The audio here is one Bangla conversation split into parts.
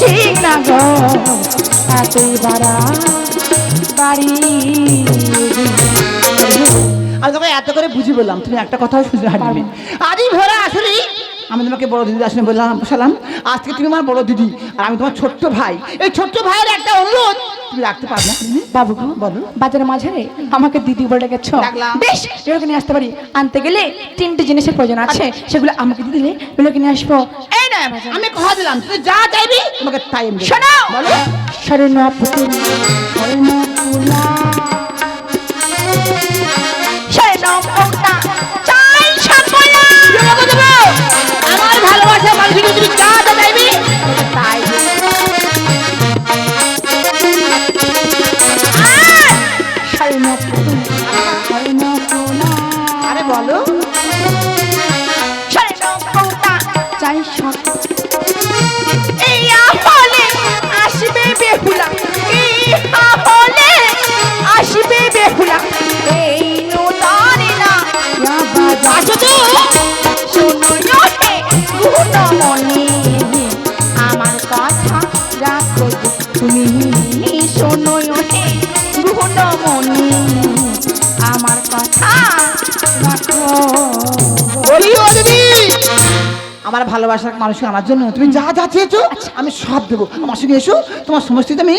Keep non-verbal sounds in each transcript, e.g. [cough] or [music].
রসিক না গো এতই বাড়া বাড়ি আমি তোমাকে এত করে বুঝি বললাম, তুমি একটা কথাও শুনে হাঁটবে আজই ভোরা আসলে আমি তোমাকে বড় দিদি আসলে বললাম বসালাম আজকে তুমি আমার বড় দিদি আর আমি তোমার ছোট্ট ভাই। এই ছোট্ট ভাইয়ের একটা অনুরোধ তুমি রাখতে পারবে বাবু বলো। বাজারের মাঝারে আমাকে দিদি বলে গেছ বেশ এগুলোকে নিয়ে আসতে পারি। আনতে গেলে তিনটে জিনিসের প্রয়োজন আছে সেগুলো আমাকে দিয়ে দিলে এগুলোকে নিয়ে আসব। এই না আমি কথা দিলাম তুমি যা চাইবি তোমাকে তাই আমি শোনো! বলো। শরণ পুতুল শরণ আমার ভালোবাসা মানুষকে তুমি যা যা চাইবি তাই। দেবো। শরণ পুতুল শরণ পুলা আরে বলো চাই সাপ হলে আসবে বেহুলা। হলে আসবে বেহুলা। এই না তো। আমার ভালোবাসার মানুষকে আনার জন্য। তুমি যা যা চেয়েছো আমি সব দেবো। আমার সঙ্গে এসো তোমার সমস্ত আমি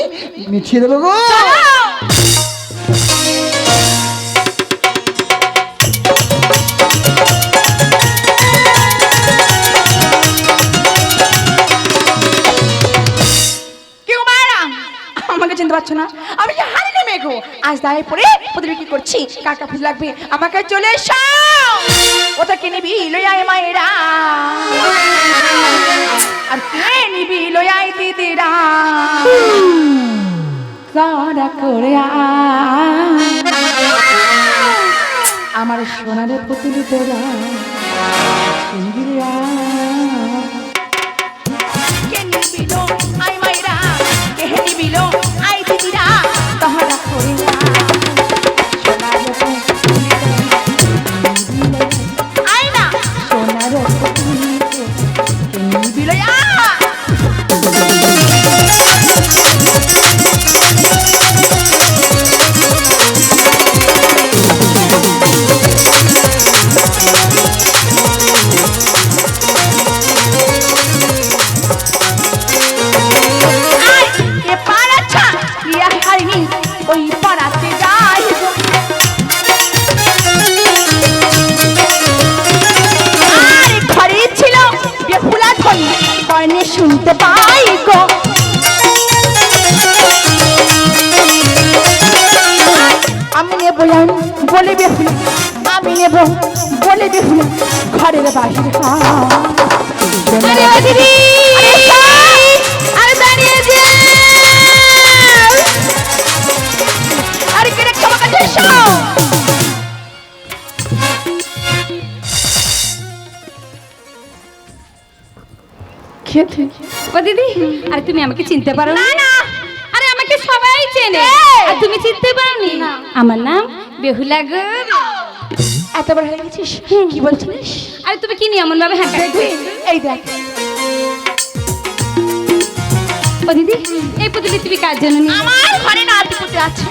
মিঠিয়ে দেবো গো। চিনতে পারছ না? আমি যে হারি নেমে গো আজ দাঁড়িয়ে পড়ে প্রতিদিন কি করছি? কাকা ফুল লাগবে? আমাকে চলে এসো! ওটা কে নিবি? লইয়াই মায়েরা। আর কে নিবি? লইয়াই দিদিরা। কারা করে। আমার সোনারে পুতুল তোরা। দিদি! আরে তুমি আমাকে চিনতে পারো না। না আরে আমাকে সবাই চেনে। আর তুমি চিনতে পারোনি? আমার নাম বেহুলা গো এতবার হয়ে গেছিস? কি বলছিলিস? আরে তুমি কি নিয়ে এমন ভাবে হ্যাঁ দেখবি এই দেখ। ও দিদি এই পুতুলি তুমি কার জন্য নিয়ে আমার ঘরে নাতি আছে।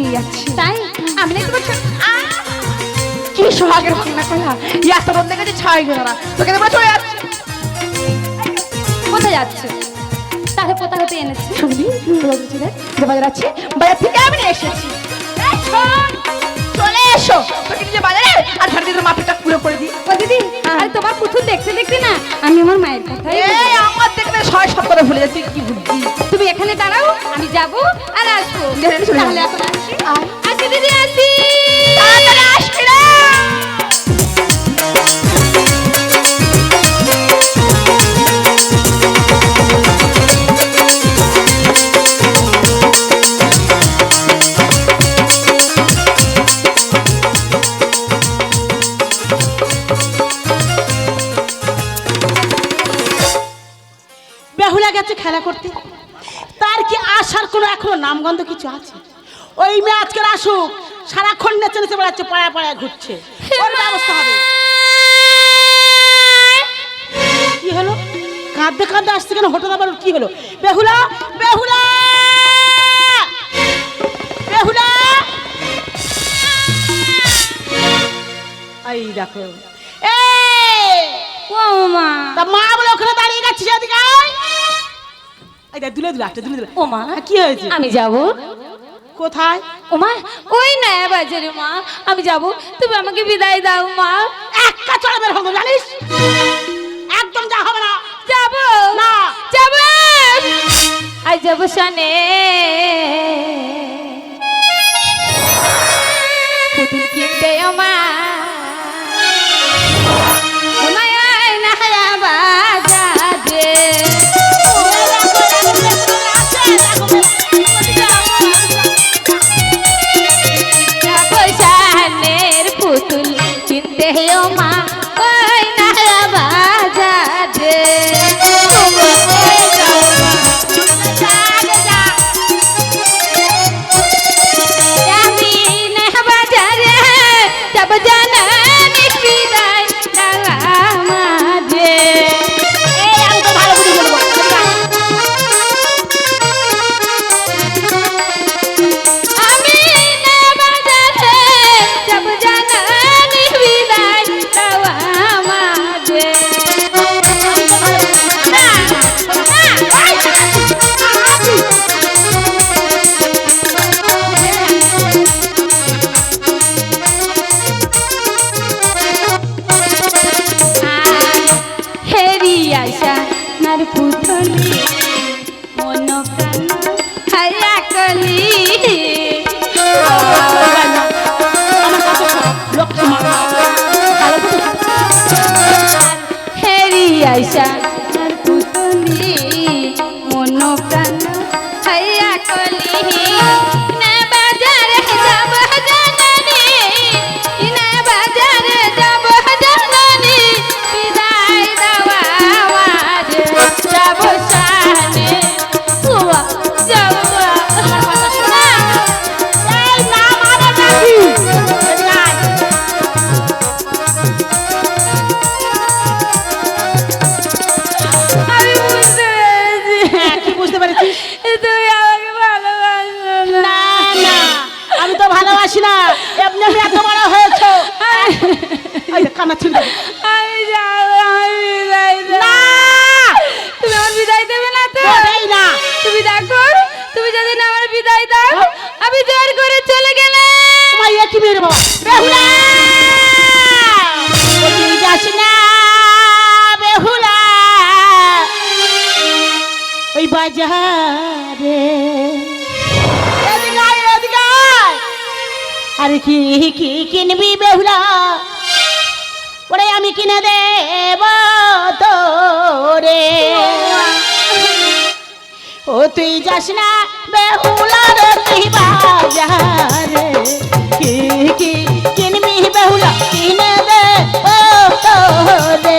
নিয়ে যাচ্ছি। তাই? আমি তোমার কি সোহাগের কলা এত বন্ধ গেছে ছয় তোকে তোমরা চলে যাচ্ছে। কোথায় যাচ্ছ? তাহলে কোথা হতে এনেছি। শুনবি বাজার আছে? বাজার থেকে আমি এসেছি। চলে এসো। তোকে নিয়ে বাজারে আর ঝাড় দিয়ে মাথাটা পুরো করে দিই। ও দিদি আরে তোমার পুতুল দেখতে দেখতে না আমি আমার মায়ের কথা এই আমার দেখবে ছয় সব কথা ভুলে যাচ্ছি কি বুদ্ধি। তুমি এখানে দাঁড়াও আমি যাব আর আসব। তাহলে এখন আসি। আসি দিদি আসি। তাড়াতাড়ি আসবি রে খেলা করতে। তার কি আসার কোনো এখনও নামগন্ধ কিছু আছে? ওই মেয়ে আজকের আসুক সারাক্ষণ নেচে নেচে বেড়াচ্ছে পাড়ায় পাড়ায় ঘুরছে। ব্যবস্থা হবে। কি হলো? কাঁদতে কাঁদতে আসছে কেন? হঠাৎ আবার কি হলো? বেহুলা বেহুলা! বেহুলা! এই দেখো। মা। তা মা বলে ওখানে দাঁড়িয়ে গেছিস এদিকে। এই দেখ দুলে দুলে একটা দুলে দুলে। ও মা কি হয়েছে? আমি যাব। কোথায়? ও মা ওই নয়া বাজারে মা আমি যাব। তুমি আমাকে বিদায় দাও মা। এক কাছড়া বের হব জানিস? একদম যা হবে না। যাব। না। যাব। আই যাব শানে পুতুল কিনতে আমার কি কি কিনবি বেহুলা? ওরে আমি কিনে দেব তোরে। ও তুই যাস না বেহুলা রে তুই বাজারে। কি কি কিনবি বেহুলা কিনে দে ও তোরে।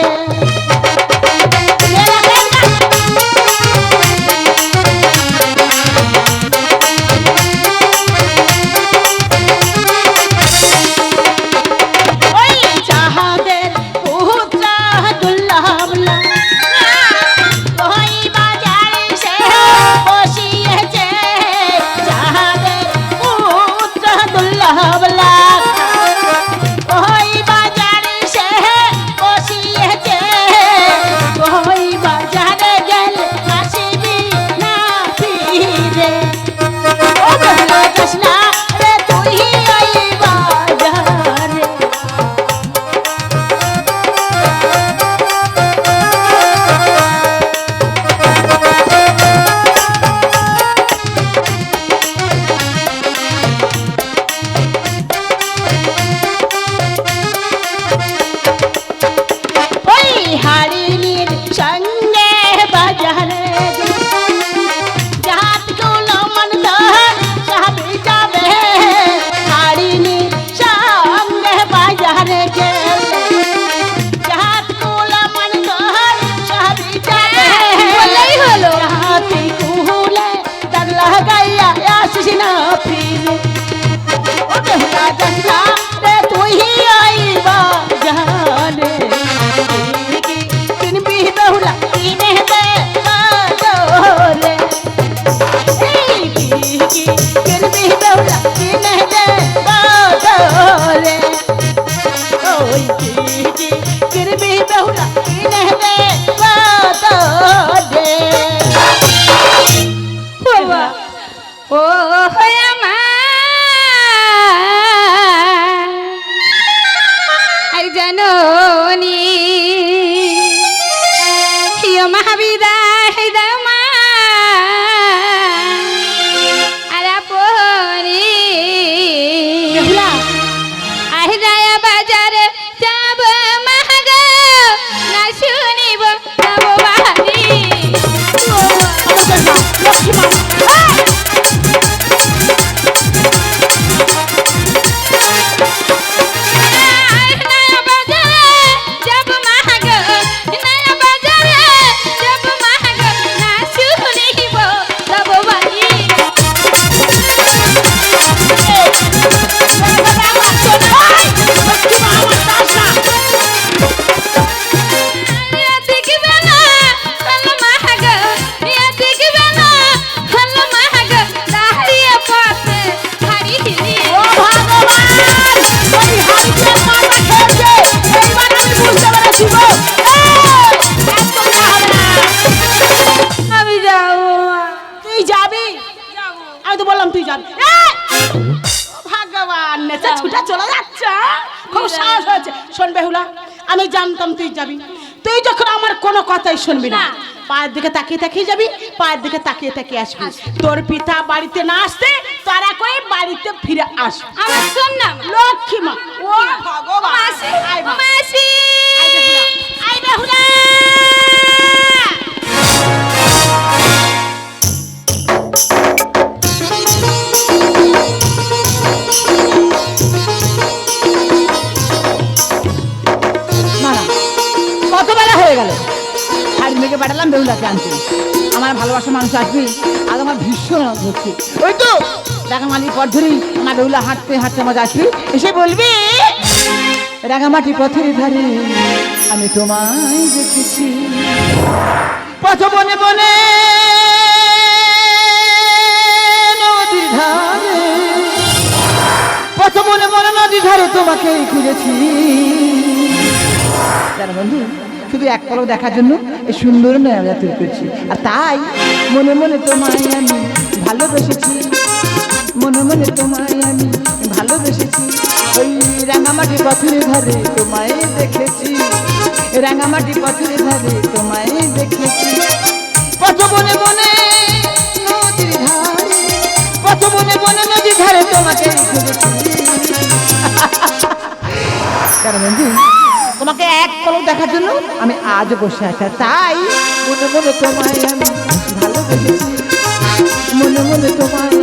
होई की करबे बहुरा इनहले वा তুই যাবি। তুই যখন আমার কোনো কথাই শুনবি না পায়ের দিকে তাকিয়ে তাকিয়ে যাবি পায়ের দিকে তাকিয়ে তাকিয়ে আসবি। তোর পিতা বাড়িতে না আসতে তারা করে বাড়িতে ফিরে আস আমার শোন না। লক্ষ্মী মা ও ভগবান আয় বেহুলা, ভালোবাসা মানুষ আসবে, আর আমার ভীষণ আনন্দ হচ্ছে। ওই তো রাঙামালি পথ ধরেই আমার বেহুলা হাঁটতে হাঁটতে আমার আসবি। এসে বলবি, রাঙামাটি পথের ধারে আমি তোমায় দেখেছি। পথ বনে বনে, নদীর ধারে। পথ বনে বনে, নদীর ধারে তোমাকে খুঁজেছি। জানো বন্ধু শুধু এক পলক দেখার জন্য এই সুন্দর নয়া তৈরি করছি। আর তাই মনে মনে তোমায় আমি ভালোবেসেছি। মনে মনে তোমায় আমি ভালোবেসেছি। ওই রাঙামাটি পথের ধারে তোমায় দেখেছি। রাঙামাটি পথের ধারে তোমায় দেখেছি। পথ মনে বনে নদীর ধারে বনে বনে নদীর ধারে তোমাকে [laughs] কারণ তোমাকে এক পলক দেখার জন্য আমি আজ বসে আছি। তাই মনে মনে তোমায় আমি ভালোবেসেছি। মনে মনে তোমায়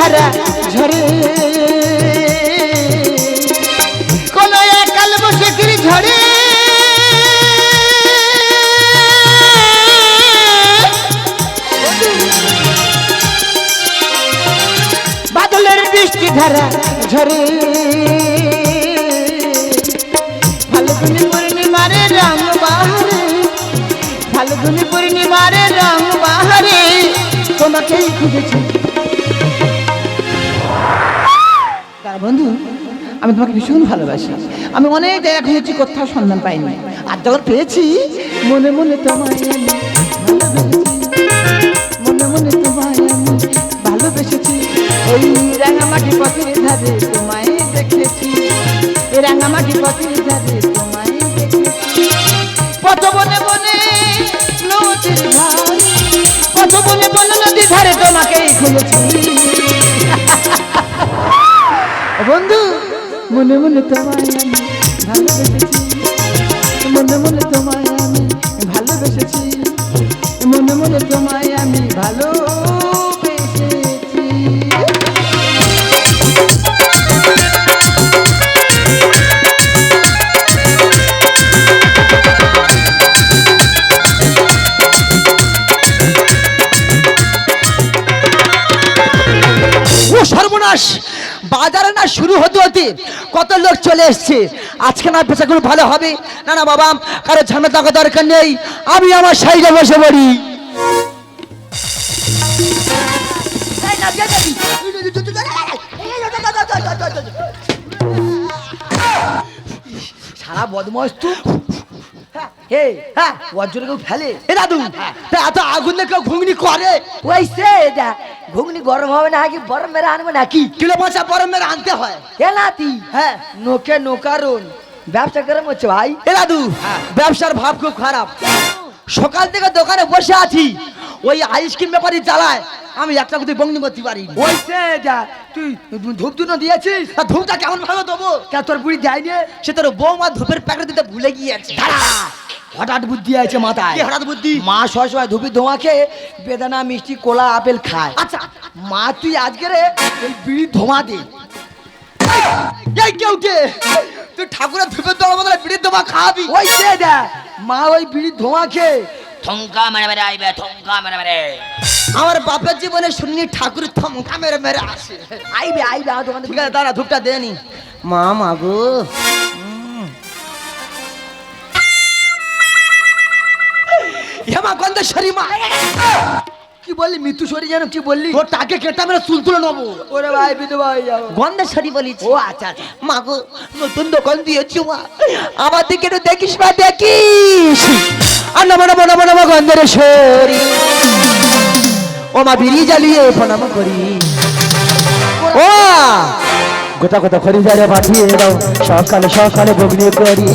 ধারা ঝরে। কোন একাল বসেছি ঝরে। বাদলের বৃষ্টি ধারা ঝরে। ফাল্গুনি পূর্ণিমারে রং বাহারে। ফাল্গুনি পূর্ণিমারে রং বাহারে। তোমাকেই খুঁজেছি। আমি তোমাকে ভীষণ ভালোবাসি। আমি অনেক জায়গা খুঁজেছি কোথাও সন্ধান পাইনি। আর যখন পেয়েছি, মনে মনে তোমায় মনে মনে তোমায় আমি ভালোবেসেছি। ওই রাঙামাটি পথের ধারে তোমায় দেখেছি। রাঙামাটি পথের ধারে তোমায় আমি ভালোবেসেছি কত লোক চলে এসছে। আজকে না বেচাগুলো ভালো হবে? না না বাবা কারও ঝামেলা থাকা দরকার নেই। আমি আমার সাইডে বসে পড়ি। সারা বদমাস তো হ্যাঁ ওর জন্য কেউ ফেলে। এ দাদু এত আগুন কেউ ঘুগনি করে? ওই সে ঘুগনি গরম হবে না কি বরম মেরে আনব নাকি? কিলো পয়সা বরমের আনতে হয়। নাতি হ্যাঁ। নোকে নোকারুন ব্যবসা করে হচ্ছে ভাই। এ দাদু ব্যবসার ভাব খুব খারাপ। সকাল থেকে দোকানে বসে আছি ওই আইসক্রিম ব্যাপারে জ্বালায়। আমি একটা কোথায় বঙ্গি করতে পারি। ওই যা তুই ধূপ দুনো দিয়েছিস? আর ধূপটা কেমন ভাবে দেবো? কে তোর বুড়ি যায়নি সে তোর বৌমা ধূপের প্যাকেট দিতে ভুলে গিয়েছে। দাঁড়া। হঠাৎ বুদ্ধি আছে মাথায়। হঠাৎ বুদ্ধি? মা সবসময় ধুপি ধোঁয়া খেয়ে বেদানা মিষ্টি কোলা আপেল খায়। আচ্ছা। মা তুই আজকে রে এই বিড়ি ধোঁয়া দে। এই কেউ কে তুই ঠাকুরের ধূপের দল বদলে বিড়ির দোমা খাওয়াবি ওই সে দে মা ওই বিড়ি ধোঁয়া খেয়ে ঠুমকা মেরে মেরে আইবে ঠুমকা মেরে মেরে। আমার বাপের জীবনে শুনি ঠাকুর থমকা মেরে মেরে আসে। আইবে আইবে দোকানে ঠিক আছে দাঁড়া ধূপটা দেনি মা মা হেমা গন্ধেশ্বরী মা কি বললি? মৃত্যু সরি যেন কি বললি? তোর টাকে কেটে মেরে চুল তুলে নেব। ওরে ভাই বিধবা হয়ে যাব। গন্ধেশ্বরী বলিস ও আচ্ছা আচ্ছা। মা গো নতুন দোকান দিয়েছি মা। আমার দিকে একটু দেখিস মা দেখিস। আর নম নম নম নম গন্ধেশ্বরী। ও মা বিড়ি জ্বালিয়ে প্রণাম করি। ও গোটা গোটা খরিদারে পাঠিয়ে দাও। সকালে সকালে বগনি করি।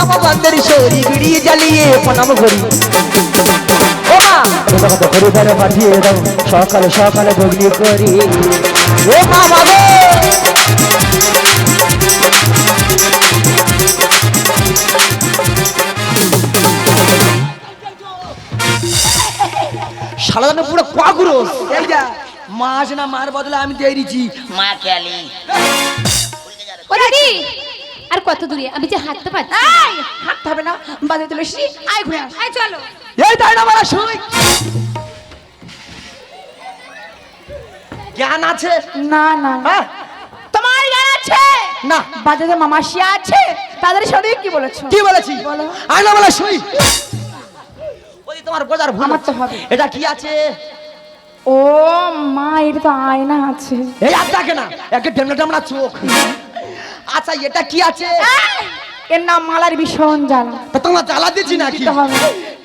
নম নম নম গন্ধেশ্বরী বিড়ি জ্বালিয়ে প্রণাম করি। খরিদারে পাঠিয়ে দাও সকালে করি। ও মা বাবা পুরো যা। মা আসে না মার বদলে আমি দিয়ে দিচ্ছি। মা খেয়ালি। আর কত দূরে? আমি যে হাঁটতে পারছি এই হাঁটতে হবে না। বাজে তুলসী আয় ঘুরে আস আয় চলো। এই তাই না মারা শুই জ্ঞান আছে? না না। হ্যাঁ। তোমার জ্ঞান আছে? না। বাজারে মামাসিয়া আছে? তাদের সাথে কি বলেছ? কি বলেছি? বলো। আয় না মারা শুই ওই তোমার বোঝার ভুল আমার তো হবে। এটা কি আছে? ও মা এটা তো আয়না আছে। এই আর দেখে না একে ডেমনা ডেমনা চোখ। আচ্ছা এটা কি আছে এর নাম মালার ভীষণ জ্বালা তা তোমার জ্বালা দিচ্ছি নাকি।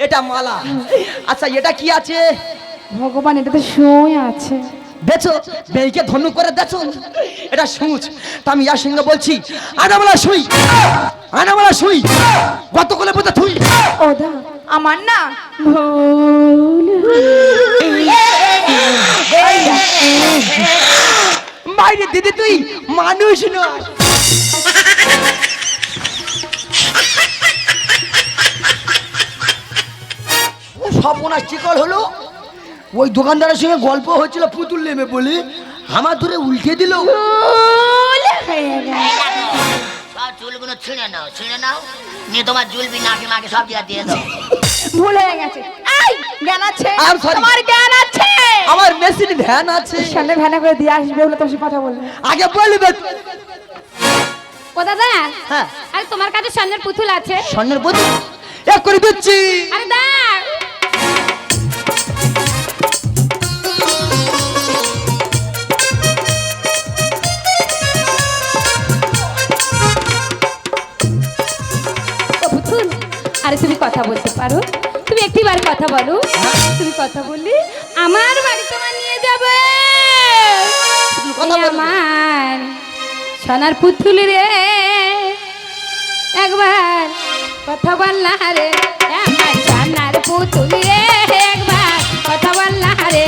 এটা মালা আচ্ছা এটা কি আছে ভগবান এটাতে শুয়ে আছে দেখো বেইকে ধনু করে দেখো এটা সুচ তা আমি ইয়ার সঙ্গে বলছি আনামালা শুই আনামালা শুই কত করে বোঝা তুই ও দা আমার না মাইরে দিদি তুই মানুষ নয় সর্বনাশ চিকল হলো। ওই দোকানদারের সঙ্গে গল্প হচ্ছিল পুতুল নেমে বলে আমার ধরে উল্টে দিল। চুলগুলো ছিঁড়ে নাও ছিঁড়ে নাও নিয়ে তোমার জুলবি নাকে মাকে সব দিয়ে দাও। ভুল হয়ে গেছে। এই জ্ঞান আছে. তোমার জ্ঞান আছে? আমার মেশিন ভ্যান আছে। সামনে ভ্যানে করে দিয়ে আসবে বলে তোমার কথা আগে বলবে ও দাদা হ্যাঁ। আরে তোমার কাছে স্বর্ণের পুতুল আছে? স্বর্ণের পুতুল? এক করে দিচ্ছি। আরে দা পারো? তুমি একটিবার কথা বলো। তুমি কথা বললে আমার বাড়ি তোমার নিয়ে যাবে? আমার সোনার পুতুল রে। একবার কথা বললা রে। আমার সোনার পুতুল রে। একবার কথা বললা রে।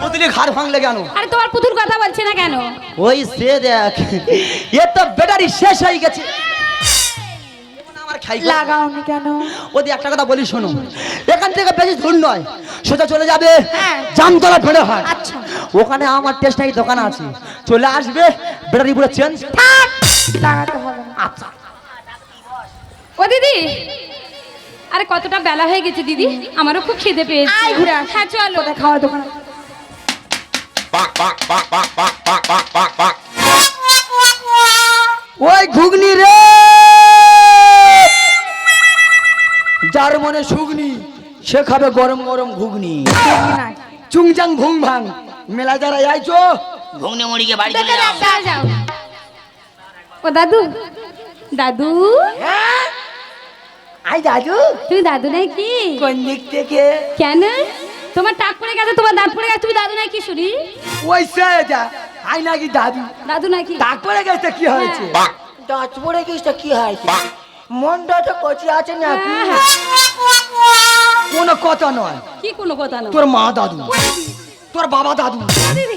পুতুলি ভাঙলে কেন? আরে তোমার পুতুল কথা বলছে না কেন? ওই সে দেখ এ তো ব্যাটারি শেষ হয়ে গেছে। আমার খাই লাগা লাগাওনি কেন? ওদের একটা কথা বলি শোনো। এখান থেকে বেশি দূর নয় সোজা চলে যাবে হ্যাঁ। জামতলা হয়। আচ্ছা। ওখানে আমার দোকান আছে। চলে আসবে ব্যাটারি পুরো চেঞ্জ লাগাতে হবে আচ্ছা। ও দিদি আরে কতটা বেলা হয়ে গেছে দিদি আমারও খুব খিদে পেয়েছে। হ্যাঁ চলো। কোথায় খাওয়ার দোকান আছে? ওই ঘুগনি রে! যার মনে সুগনি সে খাবে গরম গরম ঘুগনি। চুংচাং ভুং ভাং। মেলা যারা আইছো ঘুগনি মুড়িকে বাড়ি চলে যাও। ও দাদু দাদু। আই দাদু। তুমি দাদু নাকি? কোন দিক থেকে? কেন? তোমার টাক পড়ে গেছে তোমার দাঁত পড়ে গেছে তুমি দাদু নাকি শুনি? ওই সে যা আই নাকি দাদু। দাদু নাকি? তারপরে গেছে কি হয়েছে? দাঁত পড়ে গেছে কি হয়েছে? মনটা তো কচি আছে না হ্যাঁ, হ্যাঁ। কোনো কথা নয়। কি কোনো কথা না তোর মা দাদু। তোর বাবা দাদু।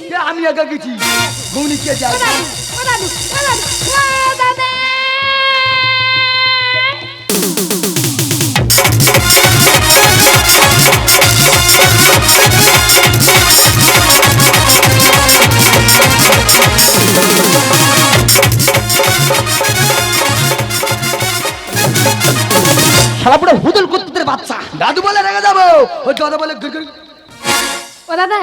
এ আমি আগে গেছি। ঘুগনি কে যায়? ও দাদু। দাদু। দাদু। ও হুদুল হুদল বাচ্চা দাদু বলে রেগে যাব ওই দাদা বলে। ও দাদা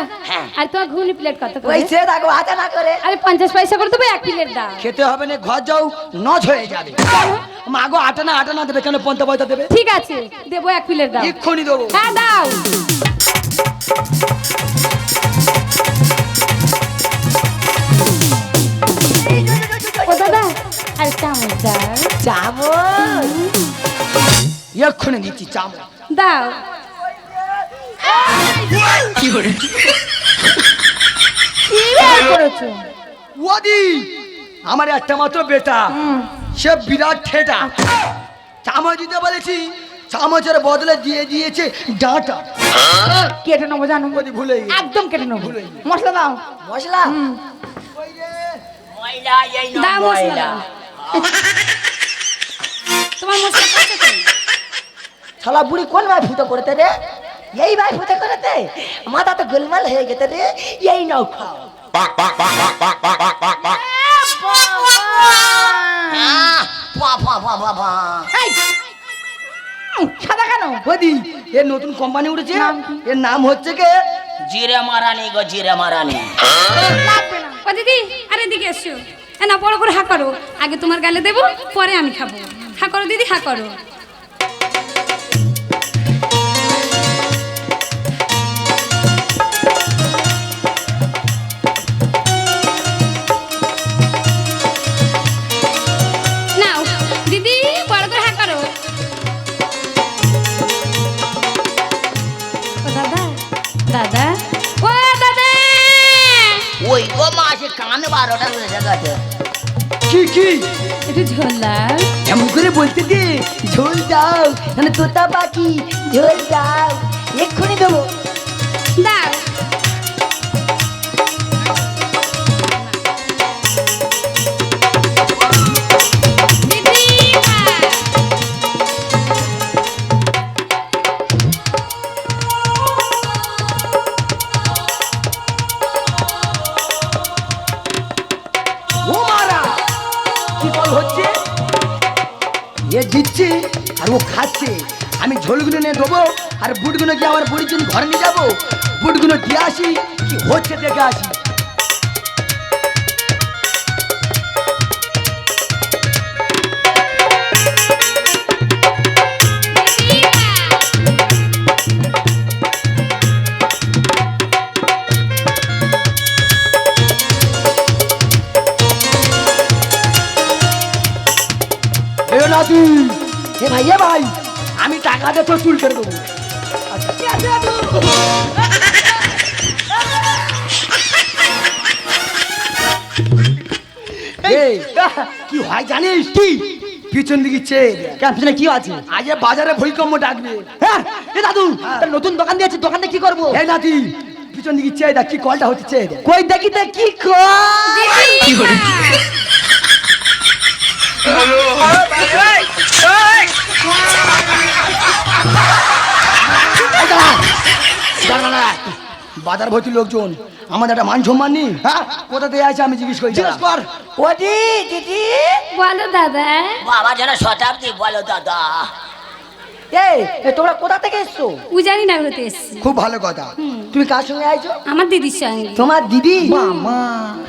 আর তোমার ঘুগনি প্লেট কত করে? ওই সে দেখো হাতে না করে। আরে পঞ্চাশ পয়সা করে দেবো এক প্লেট দাও। খেতে হবে না ঘর যাও নজ হয়ে যাবে। মাগো আটা না আটা না দেবে কেন? পঞ্চা পয়সা দেবে? ঠিক আছে দেবো এক প্লেট দাও। এক্ষুনি দেবো। হ্যাঁ দাও। ও দাদা আর চামচ দাও। চামচ? এক্ষুনি দিচ্ছি চামচ। দাও। কি বের করেছ ওদি আমার একটা মাত্র বেটা। সে বিরাট ঠেটা। চামচ দিতে বলেছি চামচের বদলে দিয়ে দিয়েছে ডাঁটা। কেটে নেব জানো? ওদি ভুলে একদম কেটে নেব। মশলা দাও। মশলা? দাও মশলা। ময়লা। তোমার মশলা শালা বুড়ি কোন ভাই ফুটো করতে রে? এই ভাই ফুটো করতে? মাথা তো গোলমাল হয়ে গেছে রে এই নাও খাও। সাদা কেন? ওদি এর নতুন কোম্পানি উঠেছে? এর নাম হচ্ছে কে? জিরে মারানি গো জিরে মারানি। ও দিদি আরে এদিকে এসো। এ না বড় করে হা করো। আগে তোমার গালে দেবো পরে আমি খাব। হা করো দিদি হা করো। বারোটা বেজে গেছে কি কি? একটু ঝোল। দাও এমন করে বলতে দে ঝোল দাও মানে তোতা পাখি ঝোল দাও এক্ষুনি দেবো। ভাই আমি টাকা দিয়ে তোর চুল কেটে দেবো। এই, কি হয় জানিস? কি? পিছন দিকে চেয়ে কেন পিছনে কি আছে? আজ বাজারে ভূমিকম্প ডাকবে। হ্যাঁ এ দাদু নতুন দোকান দিয়েছে দোকানে কি করব? এই নাতি পিছন দিকে চেয়ে দেখ কি কলটা হচ্ছে চেয়ে দেখ কই দেখি তো কি দাঁড়া। বাজার ভর্তি লোকজন আমাদের একটা মান সম্মান নেই হ্যাঁ? কোথা থেকে আছে আমি জিজ্ঞেস করি জিজ্ঞেস কর। ওদি দিদি? বলো দাদা। বাবা যেন শতাব্দী বলো দাদা। এই এ তোমরা কোথা থেকে এসছো? উজানি না হতে এসছি। খুব ভালো কথা। তুমি কার সঙ্গে আইছো? আমার দিদির সঙ্গে। তোমার দিদি? মামা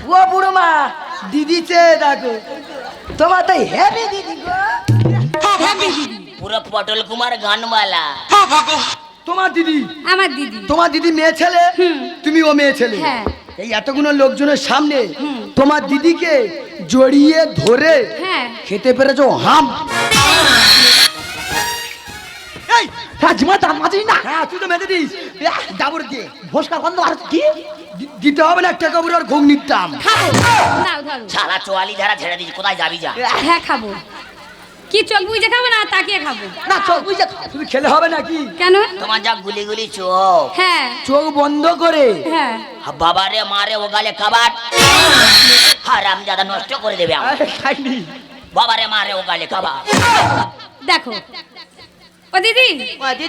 ও বুড়ো মা দিদি চেয়ে দেখো। তোমার তো হেভি দিদি গো। পুরো পটল কুমার গানওয়ালা তোমার দিদি? আমার দিদি। তোমার দিদি মেয়ে ছেলে? তুমি ও মেয়ে ছেলে? হ্যাঁ। এই এতগুলো লোকজনের সামনে তোমার দিদিকে জড়িয়ে ধরে হ্যাঁ। খেতে পেরেছ হাম। হ্যাঁ দিতে হবে না একটা আর কোথায় যাবি যা? হ্যাঁ খাব। কি চোখ বুঝে খাব না? তাকিয়ে খাব। না চল বুঝে তুমি খেলে হবে নাকি? কেন? তোমার যা গুলি গুলি চোখ। হ্যাঁ। চোখ বন্ধ করে। হ্যাঁ। বাবারে মারে ও গালে কাবাট হারাম জাদা নষ্ট করে দেবে। খাইনি। বাবারে মারে ও গালে কাবাট দেখো। ও দিদি।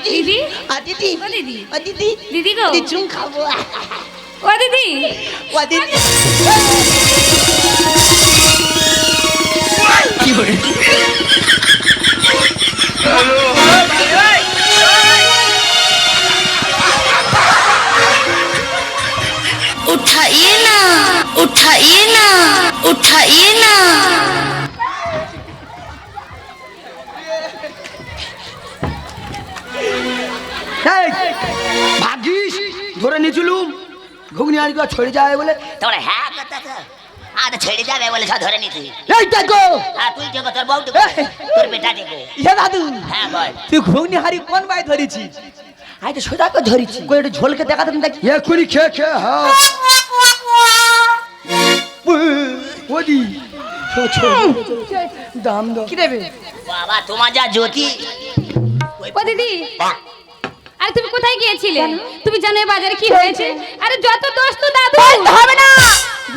দিদি। আ দিদি। ও দিদি। আ দিদি। দিদি গো। দিদি চুম খাব। ও দিদি। ও দিদি। কি করে না না ধরে নিয়েছিলুম। ঘুগনি আর ছড়ে যায় বলে? তোমার হ্যাঁ আজ ছেড়ে যাবে বলে সব ধরে নিছি এই দেখো। হ্যাঁ তুই দেখো তোর বউ দেখো তোর বেটা দেখো। ইয়ে দাদু। হ্যাঁ বল। তুই ঘুগনি হাড়ি কোন বাই ধরেছিস? আই তো সোজা করে ধরেছি। কই একটু ঝোলকে দেখাতে দেখি। এক্ষুনি খেয়ে খেয়ে হ্যাঁ ওদি। দাম দাও। কি দেবে? বাবা তোমার যা জ্যোতি। ও দিদি। আরে তুমি কোথায় গিয়েছিলে? তুমি জানো এই বাজারে কি হয়েছে? আরে যত দোষ তো দাদু। হবে না।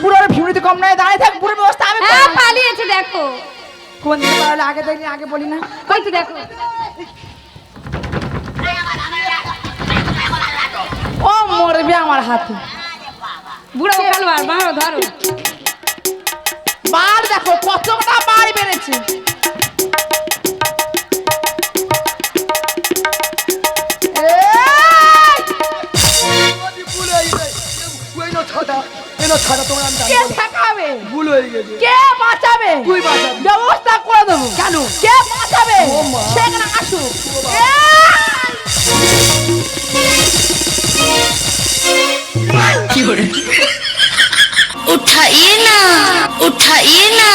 বুড়োর ভিড়িতে কম নয় দাঁড়িয়ে থাক বুড়োর ব্যবস্থা আমি হ্যাঁ। পালিয়েছে দেখো। কোন দিকে পারলে আগে দেখলি আগে বলি না। ওই তো দেখো। ও মরবে আমার হাতে। বুড়ো কালবার মারো ধরো। বার দেখো কতটা বার বেড়েছে ছটা এলো ছাড়া তোমার আমি কে ঠেকাবে ভুল হয়ে গেছে। কে বাঁচাবে? তুই ব্যবস্থা করে দেবো। কেন? কে বাঁচাবে? সেখানে আসু। কি করে? না উঠাই না।